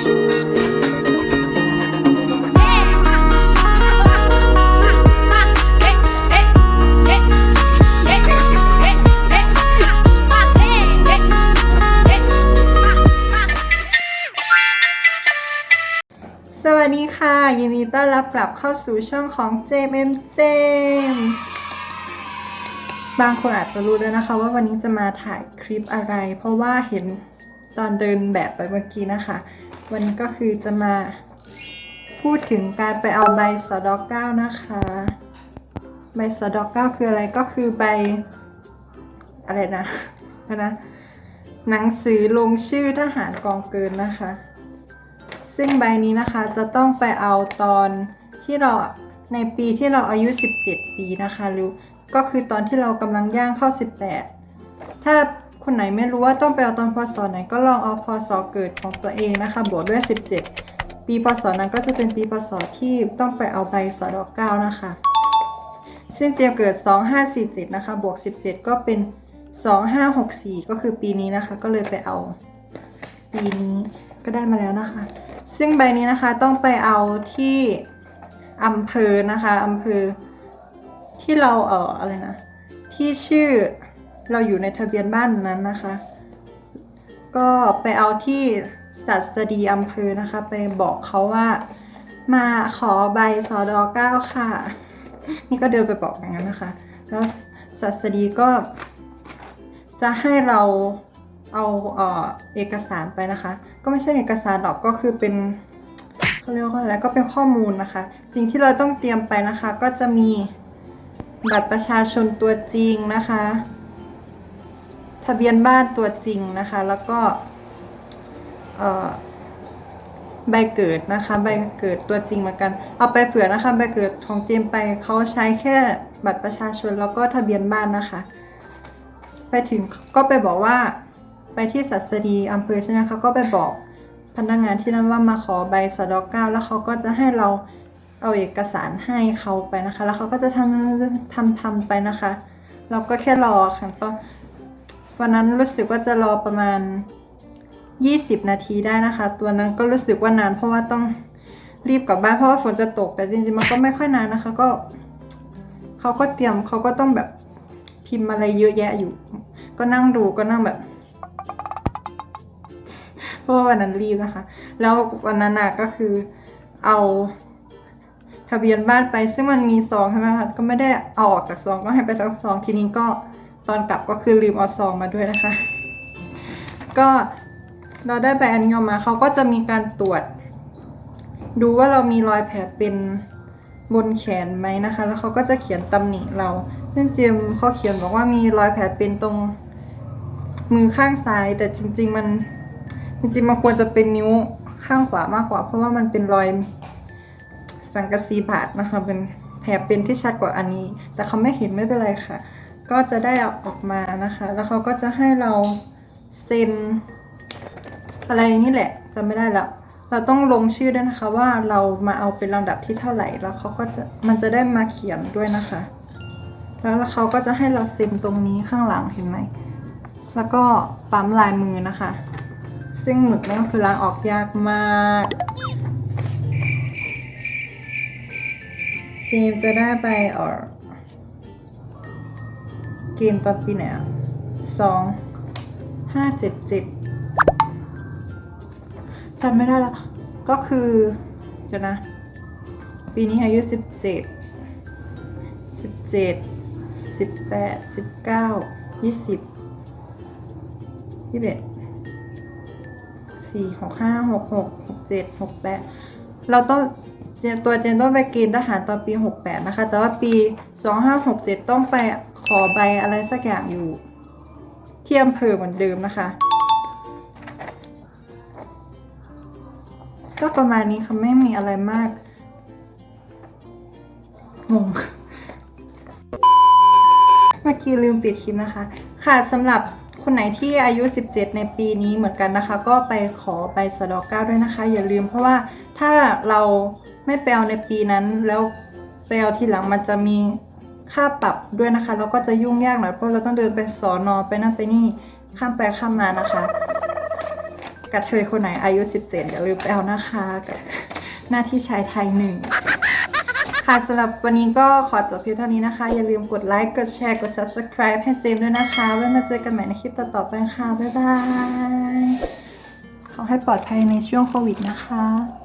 สวัสดีค่ะ ยินดีต้อนรับกลับเข้าสู่ช่องของเจมเอ็มเจมบางคนอาจจะรู้แล้วนะคะ ว่าวันนี้จะมาถ่ายคลิปอะไร เพราะว่าเห็นตอนเดินแบบไปเมื่อกี้นะคะ วันนี้ก็คือจะมาพูดถึงการไปเอาใบสดอกเก้านะคะ ใบสดอกเก้าคืออะไรก็คือใบอะไรนะนะหนังสือลงชื่อทหารกองเกินนะคะ ซึ่งใบนี้นะคะจะต้องไปเอาตอนที่เราในปีที่เราอายุ 17 ปีนะคะหรือก็คือตอนที่เรากำลังย่างเข้า 18 ถ้า คนไหนไม่รู้ว่าต้องไปเอาตอนพศไหนก็ลองเอาพศเกิดของตัวเองนะคะ บวกด้วย 17 ปีพศนั้นก็จะเป็นปีพศที่ต้องไปเอาใบสอดเก้านะคะ ซึ่งเจมเกิด 2547 นะคะ บวก 17 ก็เป็น 2564 ก็คือปีนี้นะคะ ก็เลยไปเอา ปีนี้ก็ได้มาแล้วนะคะ ซึ่งใบนี้นะคะต้องไปเอาที่อำเภอนะคะอำเภอที่เราเอออะไรนะ ที่ชื่อ เราอยู่ในทะเบียนบ้านนั้นนะคะ ก็ไปเอาที่สัตสดีอำเภอนะคะ ไปบอกเขาว่า มาขอใบสอดอเก้าค่ะ นี่ก็เดินไปบอกอย่างนั้นนะคะ แล้วสัตสดีก็ จะให้เราเอาเออเอกสารไปนะคะ ก็ไม่ใช่เอกสารหรอกก็คือเป็นเขาเรียกว่าอะไรก็เป็นข้อมูลนะคะ สิ่งที่เราต้องเตรียมไปนะคะ ก็จะมีบัตรประชาชนตัวจริงนะคะ ทะเบียนบ้านตัวจริงนะคะ แล้วก็ใบเกิดนะคะ ใบเกิดตัวจริงเหมือนกัน เอาไปเผื่อนะคะใบเกิดของเจมไปเขาใช้แค่บัตรประชาชนแล้วก็ทะเบียนบ้านนะคะ ไปถึงก็ไปบอกว่าไปที่สัสดีอำเภอใช่ไหมคะก็ไปบอกพนักงานที่นั่นว่ามาขอใบสดอกเก้าแล้วเขาก็จะให้เราเอาเอกสารให้เขาไปนะคะ แล้วเขาก็จะทำทำทำไปนะคะ เราก็แค่รอค่ะก็ วันนั้นรู้สึกว่าจะรอประมาณ 20 นาทีได้นะคะ ตัวนั้นก็รู้สึกว่านาน เพราะว่าต้องรีบกลับบ้านเพราะว่าฝนจะตกแต่จริงๆมันก็ไม่ค่อยนานนะคะ ก็เขาก็เตรียมเขาก็ต้องแบบพิมพ์อะไรเยอะแยะอยู่ ก็นั่งดูก็นั่งแบบเพราะว่าวันนั้นรีบนะคะ แล้ววันนั้นน่ะก็คือเอาทะเบียนบ้านไป ซึ่งมันมีซองใช่ไหมคะก็ไม่ได้เอาออกจากซองก็ให้ไปทั้งซองทีนี้ก็ ตอนกลับก็คือลืมเอาซองมาด้วยนะคะ ก็เราได้ใบอนนี้ออกมาเขาก็จะมีการตรวจ ดูว่าเรามีรอยแผลเป็นบนแขนไหมนะคะ แล้วเขาก็จะเขียนตำหนิเราซึ่งเจมเขาเขียนบอกว่ามีรอยแผลเป็นตรงมือข้างซ้าย แต่จริง ๆ มันจริงๆมันควรจะเป็นนิ้วข้างขวามากกว่า เพราะว่ามันเป็นรอยสังกะสีบาดนะคะเป็นแผลเป็นที่ชัดกว่าอันนี้ แต่เขาไม่เห็นไม่เป็นไรค่ะ ก็จะได้เอาออกมานะคะ แล้วเขาก็จะให้เราเซ็น อะไรนี่แหละจำไม่ได้แล้วเราต้องลงชื่อด้วยนะคะว่าเรามาเอาเป็นลำดับที่เท่าไหร่แล้วเขาก็จะมันจะได้มาเขียนด้วยนะคะ แล้วเขาก็จะให้เราเซ็นตรงนี้ข้างหลังเห็นไหมแล้วก็ปั๊มลายมือนะคะ ซึ่งหมึกนี่ก็คือล้างออกยากมากเจมจะได้ไปออก ณฑ์ตอนปีไหนอะสองห้าเจ็ดเจ็ดจำไม่ได้ละก็คือเดี๋ยวนะ ปีนี้อายุสิบเจ็ดสิบเจ็ดสิบแปดสิบเก้ายี่สิบยี่สิบเอ็ดสี่หกห้าหกหกหกเจ็ดหกแปดเราต้องตัวเจนต้องไปเกณฑ์ทหารตอนปีหกแปดนะคะ แต่ว่าปีสองห้าหกเจ็ดต้องไป อใบอะไรสักอย่างอยู่ที่อำเภอเหมือนเดิมนะคะ ก็ประมาณนี้ค่ะไม่มีอะไรมากงงเมื่อกี้ลืมปิดคลิปนะคะ ค่ะสำหรับคนไหนที่อายุ 17 ในปีนี้เหมือนกันนะคะ ก็ไปขอไปสดอเก้าด้วยนะคะ อย่าลืมเพราะว่าถ้าเราไม่ไปเอาในปีนั้นแล้วไปเอาทีหลังมันจะมี ค่าปรับด้วยนะคะ แล้วก็จะยุ่งยากหน่อยเพราะเราต้องเดินไปสอนอไปนั่นไปนี่ข้ามไปข้ามมานะคะกระเทยคนไหนอายุ 17อย่าลืมไปเอานะคะกับหน้าที่ชายไทยหนึ่งค่ะสำหรับวันนี้ก็ขอจบเพียงเท่านี้นะคะ อย่าลืมกดไลค์ กดแชร์ กด subscribe ให้เจมด้วยนะคะ ไว้มาเจอกันใหม่ในคลิปต่อๆไปค่ะ บ๊ายบาย ขอให้ปลอดภัยในช่วงโควิดนะคะ